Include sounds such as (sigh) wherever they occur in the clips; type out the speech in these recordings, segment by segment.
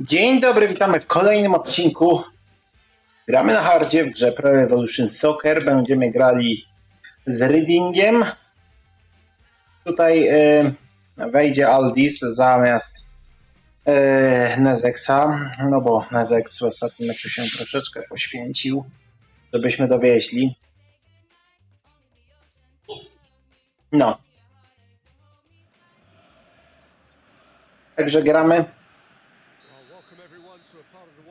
Dzień dobry, witamy w kolejnym odcinku. Gramy na hardzie w grze Pro Evolution Soccer. Będziemy grali z Readingiem. Tutaj e, wejdzie Aldis zamiast e, Nezexa, no bo Nezex w ostatnim meczu się troszeczkę poświęcił, żebyśmy dowieźli. No. Także gramy.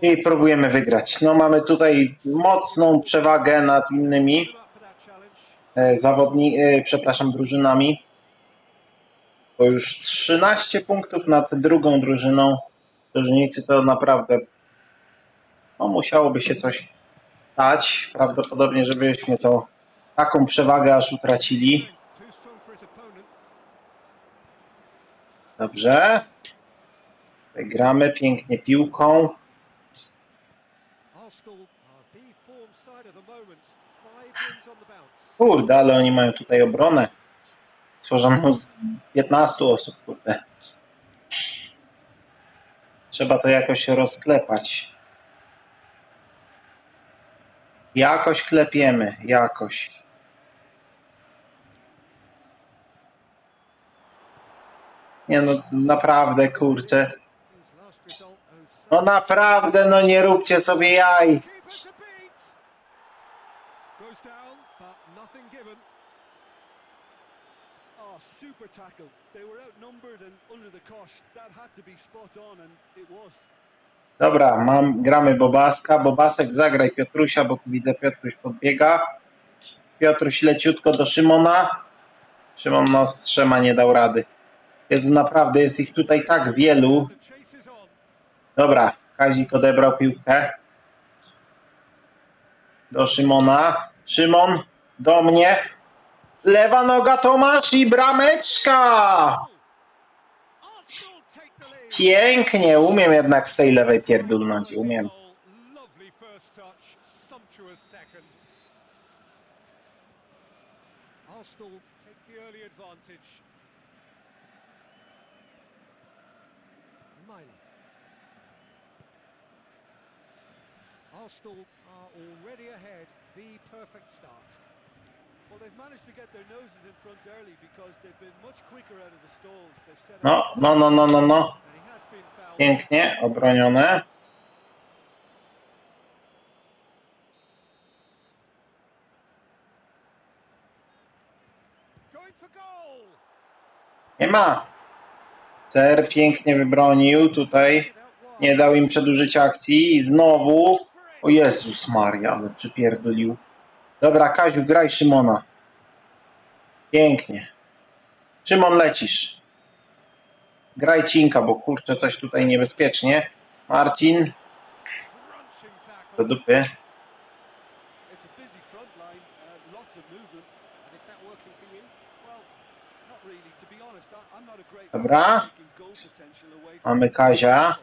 I próbujemy wygrać. No mamy tutaj mocną przewagę nad innymi e, zawodni, e, przepraszam, drużynami. Bo już 13 punktów nad drugą drużyną. Różnicy to naprawdę no, musiałoby się coś stać. Prawdopodobnie, żebyśmy to taką przewagę aż utracili. Dobrze. Gramy pięknie piłką. Kurde, ale oni mają tutaj obronę. Stworzoną z 15 osób, kurde. Trzeba to jakoś rozklepać. Jakoś klepiemy, jakoś. Nie no, naprawdę, kurczę. No naprawdę, no nie róbcie sobie jaj. Oh, super tackle. They were outnumbered and under the cosh. That had to be spot on, and it was. Dobra, mam, gramy Bobaska. Bobasek, zagraj Piotrusia, bo widzę Piotruś podbiega. Piotruś leciutko do Szymona. Szymon no z trzema nie dał rady. Jezu, naprawdę jest ich tutaj tak wielu. The chase is on. Dobra, Kazik odebrał piłkę. Do Szymona. Szymon, do mnie. Lewa noga Tomasz i brameczka! Pięknie, umiem jednak z tej lewej pierdulnąć, umiem. Arsenal Arsenal are already ahead. The perfect start. Well, they've managed to get their noses in front early because they've been much quicker out of the stalls. They've set No, no, no, no, no, no. Pięknie, obronione. Nie ma. Cer pięknie wybronił tutaj. Nie dał im przedłużyć akcji i znowu. O Jezus Maria, ale przypierdolił. Dobra, Kaziu, graj Szymona. Pięknie. Szymon, lecisz. Graj Cinka, bo kurczę, coś tutaj niebezpiecznie. Marcin, do dupy. Uh, Dobra. Mamy Kazia.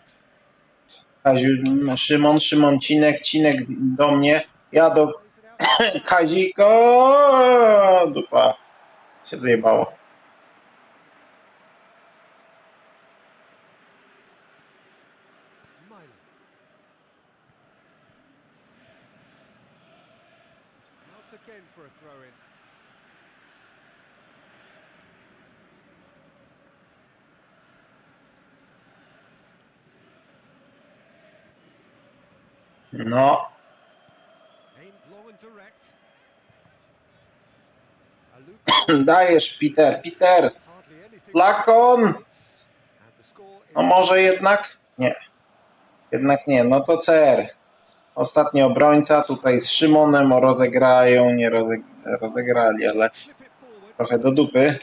Kaziu, Szymon, Szymon, Cinek, Cinek do mnie. Ja do (coughs) Plays it out. Kazik. O, dupa. Się zjebało. For a throw in. No, (coughs) dajesz, Peter, Peter. is No może jednak? Nie. Jednak nie. No to CR. Ostatni obrońca tutaj z Szymonem rozegrają, nie rozeg rozegrali, ale trochę do dupy.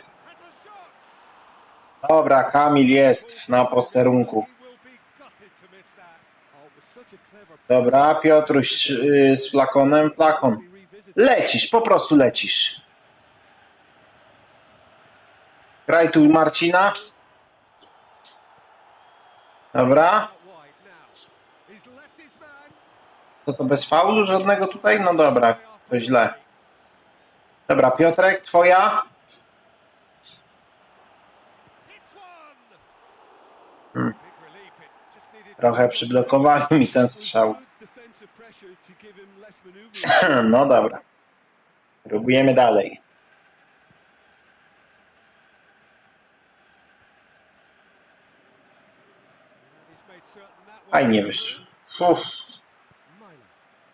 Dobra, Kamil jest na posterunku. He will be gutted to miss that. Oh, it was such a clever pass. Dobra, Piotruś y, z flakonem, flakon. Lecisz, po prostu lecisz. Graj tu Marcina. Dobra. Co to bez faulu żadnego tutaj? No dobra, to źle. Dobra, Piotrek, twoja. Trochę przyblokowali mi ten strzał. (laughs) No dobra. Próbujemy dalej. Fajnie wyszło. Uff,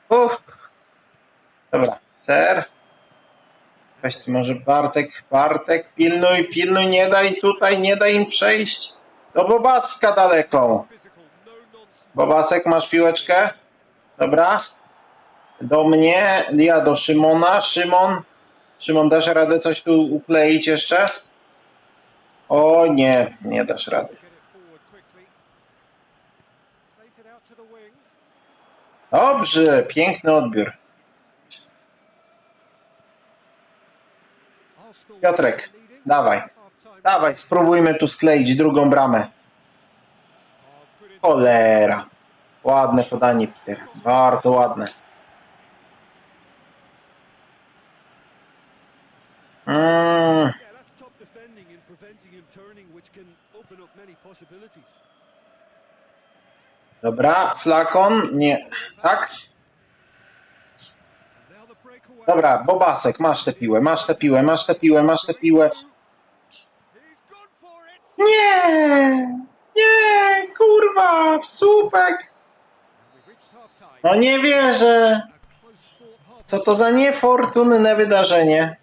uff. Dobra, cer. Weź tu może Bartek, Bartek, pilnuj, pilnuj, nie daj tutaj, nie daj im przejść. Do Bobaska daleką. Bobasek, masz piłeczkę? Dobra. Do mnie, ja do Szymona. Szymon, Szymon, dasz radę coś tu ukleić jeszcze? O nie, nie dasz rady. Dobrze, piękny odbiór. Piotrek, dawaj. Dawaj, spróbujmy tu skleić drugą bramę. Cholera. Ładne podanie, Peter. Bardzo ładne. Mm, dobra, flakon. Nie. Tak? Dobra, Bobasek, masz tę piłę, masz tę piłę, masz tę piłę, masz tę piłę. Nie! Nie! Kurwa! W słupek! No nie wierzę! Co to za niefortunne wydarzenie.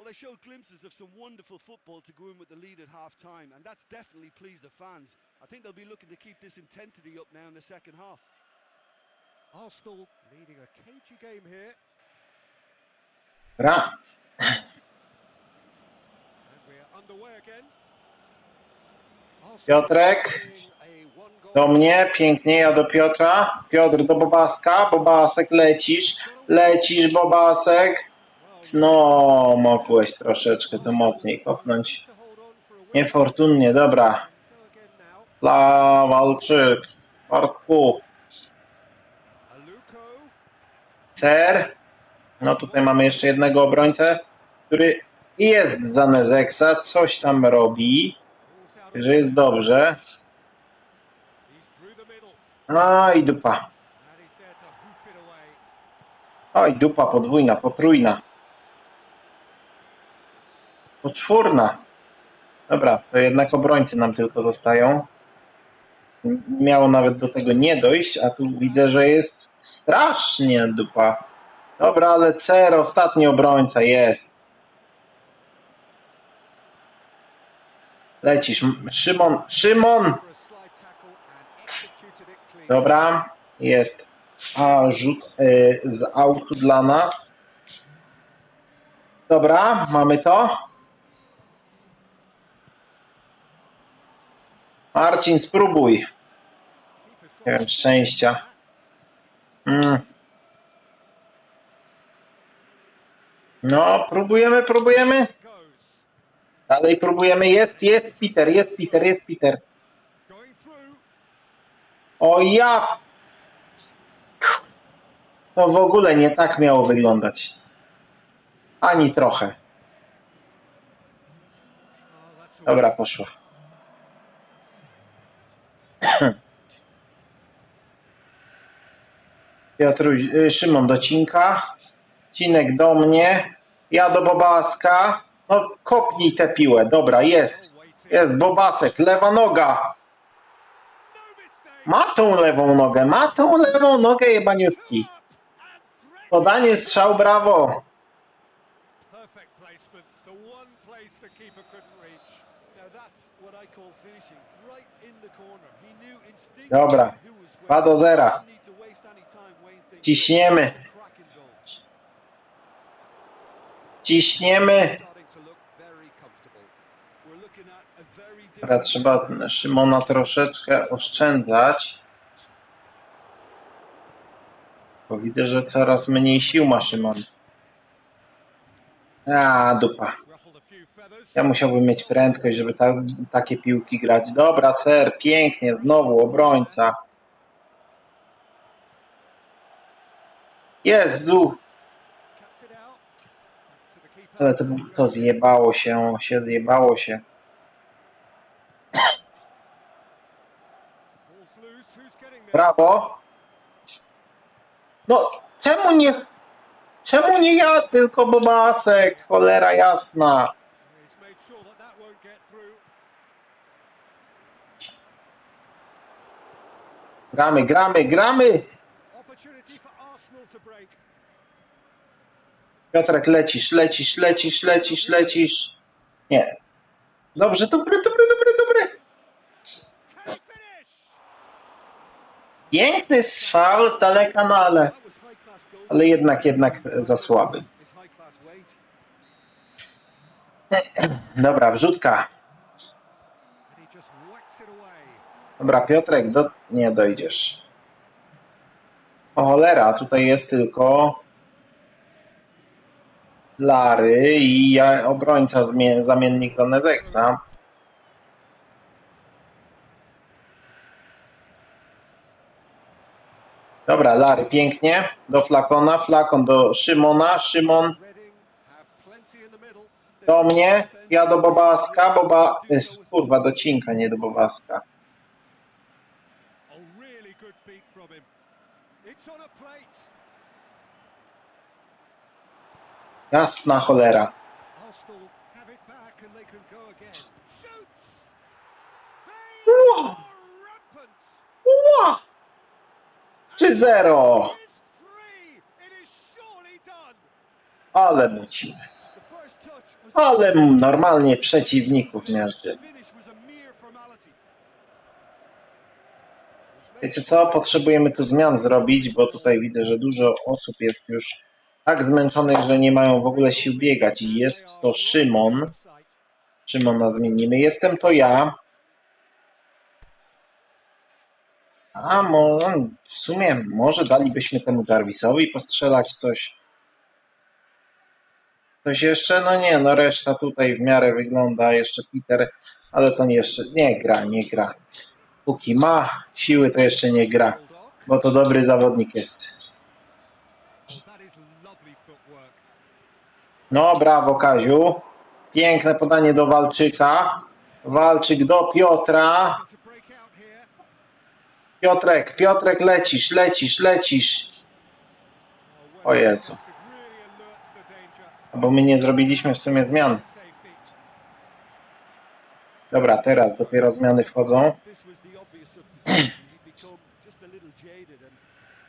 Well, they showed glimpses of some wonderful football to go in with the lead at half time, and that's definitely pleased the fans. I think they'll be looking to keep this intensity up now in the second half. Arsenal leading a cagey game here, Dobra. and we're underway again. Piotrek. Do mnie, pięknie, ja do Piotra. Piotr do Bobaska. Bobasek, lecisz. Lecisz, Bobasek. No, mogłeś troszeczkę to mocniej kopnąć. Niefortunnie, dobra. Dla Walczyk. Parku. Cer. No tutaj mamy jeszcze jednego obrońcę, który jest za Nezeksa, coś tam robi, że jest dobrze. No i dupa. Oj, dupa podwójna, potrójna. Poczwórna. Dobra, to jednak obrońcy nam tylko zostają. Miało nawet do tego nie dojść, a tu widzę, że jest strasznie dupa. Dobra, ale Cer, ostatni obrońca jest. Lecisz. Szymon, Szymon! Dobra, jest. A rzut y, z autu dla nas. Dobra, mamy to. Marcin, spróbuj. Nie wiem, szczęścia. Mm. No, próbujemy, próbujemy. Dalej próbujemy. Jest, jest Peter, jest Peter, jest Peter. O ja! To w ogóle nie tak miało wyglądać. Ani trochę. Dobra, poszło. (clears throat) Piotruś, y, Szymon do Cinka. Cinek do mnie. Ja do Bobaska. No kopnij tę piłę. Dobra, jest. Jest Bobasek. Lewa noga. Ma tą lewą nogę. Ma tą lewą nogę jebaniutki. Podanie strzał, brawo. Dobra. who was where. 2 do 0. Didn't need to waste any time weighing things. Ciśniemy. It's a cracking goal. Ciśniemy. Starting to look very comfortable. We're looking at a very Trzeba Szymona troszeczkę oszczędzać. Bo widzę, że coraz mniej sił ma Szymon. A, dupa. Ja musiałbym mieć prędkość, żeby ta, takie piłki grać. Dobra, cer, pięknie, znowu obrońca. Jezu. Ale to, to zjebało się, się zjebało się. Brawo. No, czemu nie... Czemu nie ja, tylko Bobasek? Cholera jasna. Gramy, gramy, gramy! Piotrek, lecisz, lecisz, lecisz, lecisz, lecisz. Nie. Dobrze, dobry, dobry, dobry, Piękny strzał z daleka, no ale... Ale jednak, jednak za słaby. Dobra, wrzutka. Dobra, Piotrek, do... nie dojdziesz. O cholera, tutaj jest tylko... Lary i obrońca zamiennik do Nezeksa. Dobra, Lary, pięknie. Do Flakona, Flakon do Szymona, Szymon. Do mnie, ja do Bobaska, Boba... Ech, kurwa, do Cinka, nie do Bobaska. Really good feet 3-0! It's three! It is surely done! Ale mucimy. Ale normalnie przeciwników miażdży. Wiecie co? Potrzebujemy tu zmian zrobić, bo tutaj widzę, że dużo osób jest już tak zmęczonych, że nie mają w ogóle sił biegać. I jest to Szymon. Szymona zmienimy. Jestem to ja. A mo, w sumie może dalibyśmy temu Jarvisowi postrzelać coś. Coś jeszcze? No nie, no reszta tutaj w miarę wygląda. Jeszcze Peter, ale to nie jeszcze nie gra, nie gra. Póki ma siły, to jeszcze nie gra, bo to dobry zawodnik jest. No, brawo Kaziu. Piękne podanie do Walczyka. Walczyk do Piotra. To break out here. Piotrek, Piotrek, lecisz, lecisz, lecisz. O Jezu. Bo my nie zrobiliśmy w sumie zmian. Dobra, teraz dopiero zmiany wchodzą. This was the obvious substitution. He'd become just a little jaded, and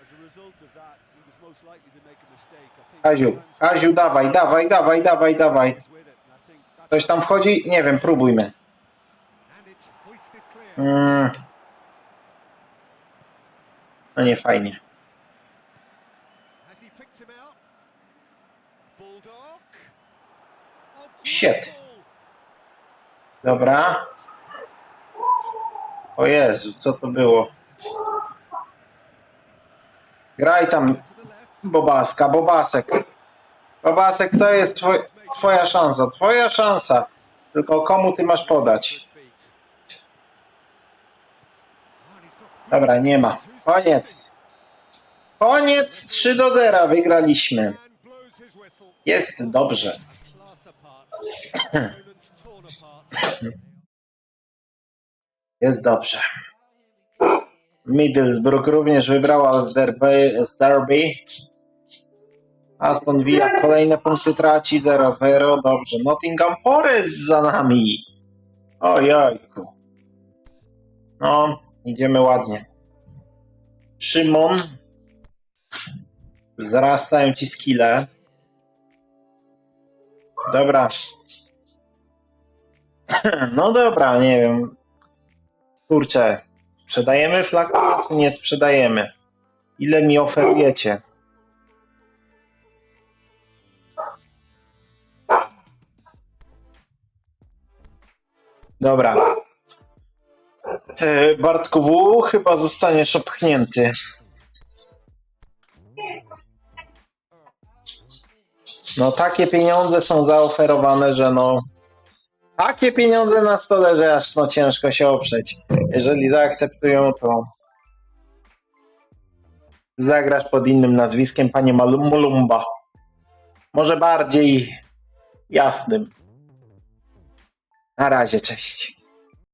as a result of that, he was most likely to make a mistake. I think Kaziu, sometimes Kaziu, dawaj, dawaj, dawaj, dawaj, dawaj. Coś tam wchodzi? Nie wiem, próbujmy. Mm. No nie fajnie. Shit. Dobra. O Jezu, co to było? Graj tam. Bobaska, Bobasek. Bobasek, to jest twoj, twoja szansa, twoja szansa. Tylko komu ty masz podać? Dobra, nie ma. Koniec. Koniec 3 do 0, wygraliśmy. Jest dobrze. (clears throat) Jest dobrze. Middlesbrough również wybrała z derby, z derby. Aston Villa kolejne punkty traci 0-0. Dobrze. Nottingham Forest za nami. Ojojku. No, idziemy ładnie. Szymon. Wzrastają ci skille. Dobra. (laughs) No dobra, nie wiem. Kurczę, sprzedajemy flakon, czy nie sprzedajemy? Ile mi oferujecie? Dobra. E, Bartku W chyba zostaniesz opchnięty. No takie pieniądze są zaoferowane, że no takie pieniądze na stole, że aż no ciężko się oprzeć. Jeżeli zaakceptują, to zagrasz pod innym nazwiskiem, panie Malum- Mulumba. Może bardziej jasnym. Na razie, cześć.